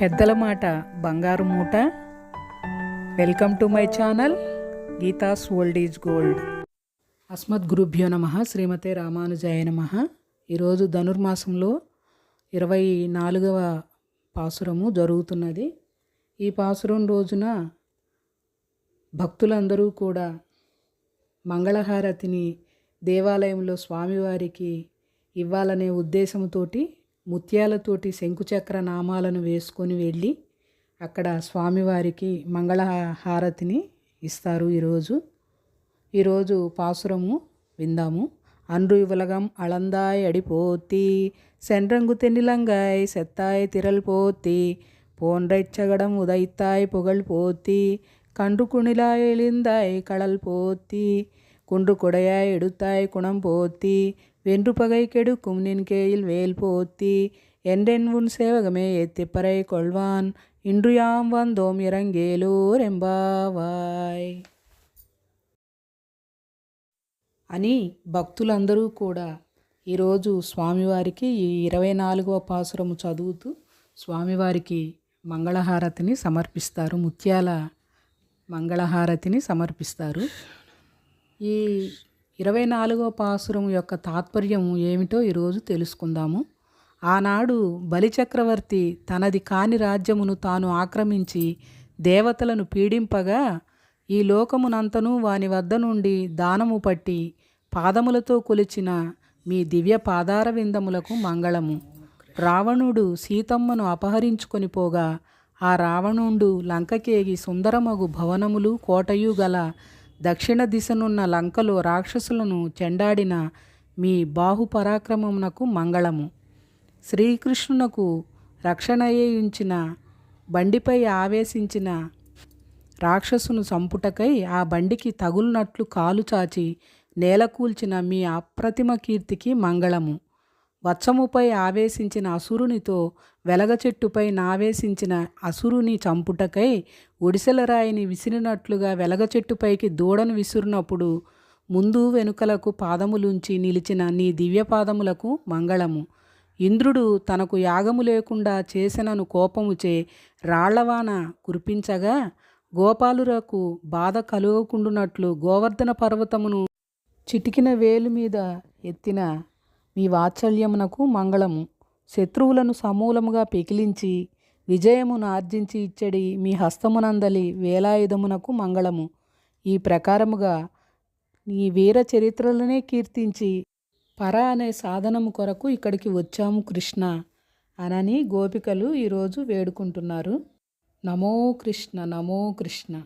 పెద్దల మాట బంగారు మూట. Welcome to my channel Geetha's old is gold అస్మద్ గురుభ్యో నమ శ్రీమతే రామానుజాయ నమ. ఈరోజు ధనుర్మాసంలో ఇరవై నాలుగవ పాసురము జరుగుతున్నది. ఈ పాసురం రోజున భక్తులందరూ కూడా మంగళహారతిని దేవాలయంలో స్వామివారికి ఇవ్వాలనే ఉద్దేశంతోటి ముత్యాలతోటి శంకుచక్ర నామాలను వేసుకొని వెళ్ళి అక్కడ స్వామివారికి మంగళహారతిని ఇస్తారు ఈరోజు ఈరోజు పాసురము విందాము அன்று உலகம் அளந்தாய் அடி போத்தி சென்றங்கு தென்னிலங்காய் செத்தாய் திரள் போத்தி போன்றைச் சகடம் உதைத்தாய் புகழ் போத்தி கன்று குணிலாய் எழுந்தாய் கடல் போத்தி குன்று கொடையாய் எடுத்தாய் குணம் போத்தி வென்று பகை கெடுக்கும் நின் கேயில் வேல் போத்தி என்றென் உன் சேவகமே எத்திப்பறை கொள்வான் இன்று யாம் வந்தோம் இறங்கேலூர் ఎంబావాయ్ అని భక్తులందరూ కూడా ఈరోజు స్వామివారికి ఈ ఇరవై నాలుగవ పాసురము చదువుతూ స్వామివారికి మంగళహారతిని సమర్పిస్తారు ముత్యాల మంగళహారతిని సమర్పిస్తారు ఈ ఇరవై నాలుగో పాసురం యొక్క తాత్పర్యం ఏమిటో ఈరోజు తెలుసుకుందాము. ఆనాడు బలిచక్రవర్తి తనది కాని రాజ్యమును తాను ఆక్రమించి దేవతలను పీడింపగా ఈ లోకమునంతను వాని వద్ద నుండి దానము పట్టి పాదములతో కొలిచిన మీ దివ్య పాదార విందములకు మంగళము. రావణుడు సీతమ్మను అపహరించుకొని పోగా ఆ రావణుండు లంకకేగి సుందరమగు భవనములు కోటయు గల దక్షిణ దిశనున్న లంకలో రాక్షసులను చెండాడిన మీ బాహుపరాక్రమమునకు మంగళము. శ్రీకృష్ణునకు రక్షణయేయుంచిన బండిపై ఆవేశించిన రాక్షసును సంపుటకై ఆ బండికి తగులునట్లు కాలు చాచి నేలకూల్చిన మీ అప్రతిమ కీర్తికి మంగళము. వత్సముపై ఆవేశించిన అసురునితో వెలగచెట్టుపై నావేశించిన అసురుని చంపుటకై ఒడిసెల రాయిని విసిరినట్లుగా వెలగచెట్టుపైకి దూడను విసిరినప్పుడు ముందు వెనుకలకు పాదములుంచి నిలిచిన నీ దివ్యపాదములకు మంగళము. ఇంద్రుడు తనకు యాగము లేకుండా చేసినను కోపముచే రాళ్ళవాన కురిపించగా గోపాలురకు బాధ కలుగకుండునట్లు గోవర్ధన పర్వతమును చిటికిన వేలు మీద ఎత్తిన మీ వాత్సల్యమునకు మంగళము. శత్రువులను సమూలముగా పెకిలించి విజయమును ఆర్జించి ఇచ్చడి మీ హస్తమునందలి వేలాయుధమునకు మంగళము. ఈ ప్రకారముగా ఈ వీర చరిత్రలనే కీర్తించి పర అనే సాధనము కొరకు ఇక్కడికి వచ్చాము కృష్ణ. అనని గోపికలు ఈరోజు వేడుకుంటున్నారు. నమో కృష్ణ నమో కృష్ణ.